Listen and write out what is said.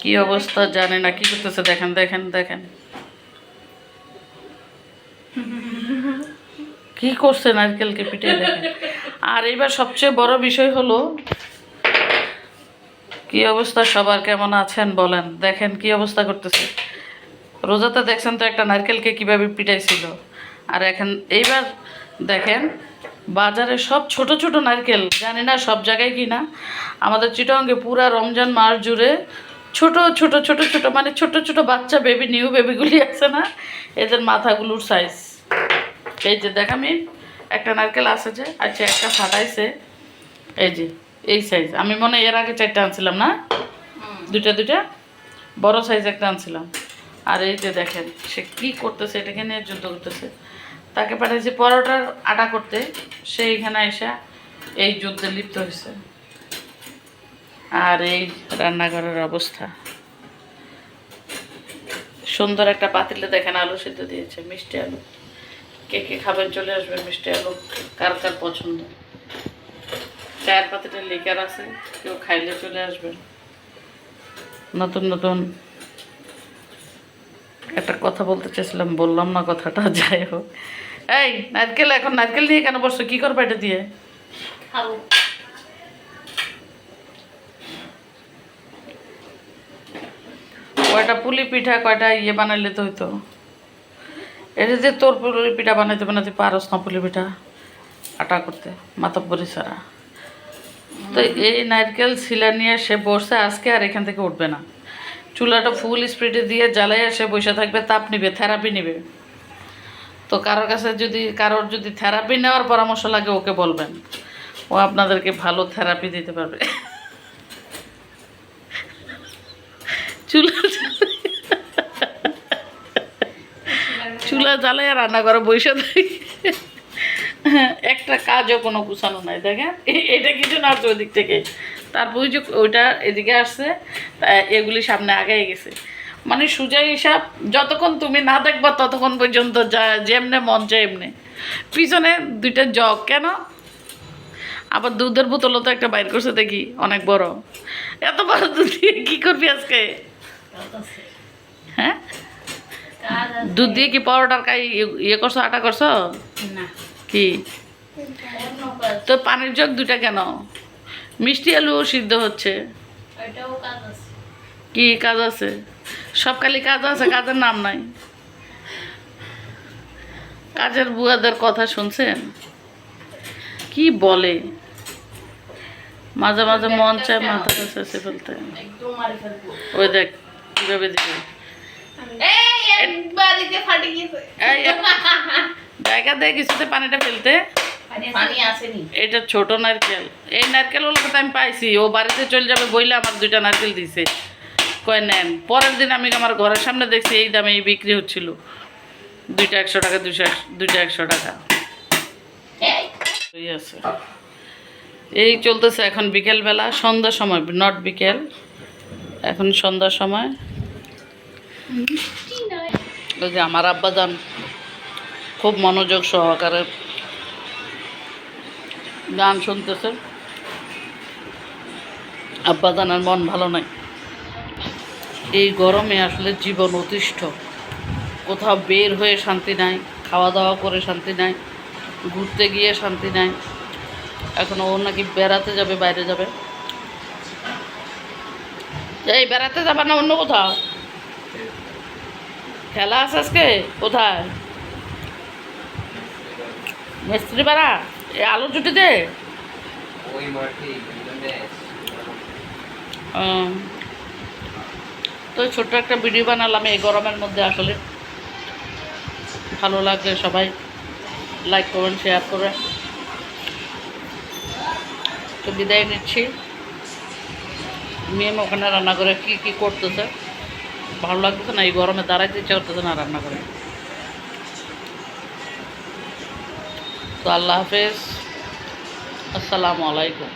কি অবস্থা জানে না, কি করতেছে? দেখেন দেখেন দেখেন। কি করছে নারকেলকে পিঠে দেখেন। আর এবার সবচেয়ে বড় বিষয় হলো, কি অবস্থা, সবার কেমন আছেন বলেন। দেখেন কি অবস্থা করতেছে। রোজাতে দেখছেন তো একটা নারকেলকে কীভাবে পিটাইছিল। আর এখন এইবার দেখেন, বাজারে সব ছোট ছোট নারকেল, জানি না সব জায়গায় কি না আমাদের চিটঙ্গে পুরা রমজান মাস জুড়ে ছোট ছোট ছোট ছোট মানে ছোট ছোট বাচ্চা বেবি নিউ বেবিগুলি আছে না? এদের মাথাগুলোর সাইজ এই যে দেখ আমি একটা নারকেল যে আচ্ছা একটা ফাটাইছে। এই যে এই সাইজ আমি মনে হয় এর আগে চারটা আনছিলাম না? দুইটা দুইটা? বড় সাইজ একটা আনছিলাম। আর এই যে দেখেন সে কি করতেছে এটাকে নিয়ে যুদ্ধ করতেছে। তাকে পাঠাইছে পরোটার আটা করতে। সে এখানে এসে এই যুদ্ধে লিপ্ত হয়েছে। আর এই রান্নাঘরের অবস্থা। সুন্দর একটা পাতিলে দেখেন আলু সিদ্ধ দিয়েছে, মিষ্টি আলু। কে কে খাবেন চলে আসবে মিষ্টি আলু, কার কার পছন্দ। চায়ের পাতিটা লিকার আছে, কেউ খাইলে চলে আসবেন। নতুন নতুন একটা কথা বলতে চাইছিলাম বললাম না কথাটা, যাই হোক। এই, নারকেল এখন, নারকেল নিয়ে কেন বসছো? কি করবে এটা দিয়ে? কয়টা পুলি পিঠা, কয়টা ইয়ে বানাইলে তো হইতো। এটা যে তোর পুলি পিঠা বানাইতে বানাইতে পারস না পুলি পিঠা, আটা করতে, মাতব্বরি ছাড়া। তো এই নারকেল শিলা নিয়ে সে বসে, আজকে আর এখান থেকে উঠবে না। চুলাটা ফুল স্পিডে দিয়ে জ্বালাইয়া সে বসে থাকবে, তাপ নিবে, থেরাপি নিবে। তো কারোর কাছে যদি, কারোর যদি থেরাপি নেওয়ার পরামর্শ লাগে, ওকে বলবেন। ও আপনাদেরকে ভালো থেরাপি দিতে পারবে। চুলা চুলা জ্বালাইয়া রান্না করে বসে থাকি। একটা কাজও কোনো গুছানো নাই, দেখেন? এটা কিছু না আসছে ওদিক থেকে। তারপর যে ওইটা এদিকে আসছে এগুলি সামনে আগাই গেছে। মানে সুজা হিসাব, যতক্ষণ তুমি না দেখবা, ততক্ষণ পর্যন্ত যা, যেমনে মন চায় এমনি। পিছনে দুইটা জগ, কেন? আবার দুধের বোতলও তো একটা বাইর করছে দেখি, অনেক বড়। এত বড় দুধ দিয়ে কী করবি আজকে? হ্যাঁ? কাজ দুধ দিয়ে কি পরোটার কাই ইয়ে করছ আটা করছ? না। কি? তো পানির জগ দুটা কেন? মিষ্টি আলুও সিদ্ধ হচ্ছে। ওইটাও কাজ আছে। কি কাজ আছে? সব খালি কাজ আছে কাজের নাম নাই। কাজের বুয়াদের কথা শুনছেন? কি বলে? মাঝে মাঝে মন চায় মাথা কাছে ফেলতে ওই দেখ কীভাবে দিবে? জায়গা দেয় কিছুতে পানিটা ফেলতে। এটা ছোট নারকেল। এই নারকেল হলো তো আমি পাইছি ও বাড়িতে চলে যাবে বইলে আমার দুইটা নারকেল দিছে। কয় নেন পরের দিন আমি আমার ঘরের সামনে দেখছি এই দামে এই বিক্রি হচ্ছিল। দুইটা একশো টাকা দুইশো একশো দুইটা একশো টাকা। আছে। এই চলতেছে এখন বিকেলবেলা সন্ধ্যার সময় নট বিকেল। এখন সন্ধ্যার সময়। ওই যে আমার আব্বাজান খুব মনোযোগ সহকারে গান শুনতেছে। আব্বাজানের মন ভালো নাই। এই গরমে আসলে জীবন অতিষ্ঠ। কোথাও বের হয়ে শান্তি নাই খাওয়া দাওয়া করে শান্তি নাই, ঘুরতে গিয়ে শান্তি নাই। এখন ও নাকি বেড়াতে যাবে, বাইরে যাবে। এই বেড়াতে যাবে না অন্য কোথাও? খেলা আছে আজকে? কোথায়? মিস্ত্রি পাড়া এই আলু মাঠে তো ছোট্ট একটা ভিডিও বানালাম এই গরমের মধ্যে আসলে। ভালো লাগলে সবাই লাইক করবেন শেয়ার করবেন তো বিদায় নিচ্ছি। মেম ওখানে রান্না করে, কি কি করতেছে? ভালো লাগতেছে না? এই গরমে দাঁড়াইতে ইচ্ছা করতেছে না রান্না করে। তো আল্লাহ হাফেজ। আসসালামু আলাইকুম।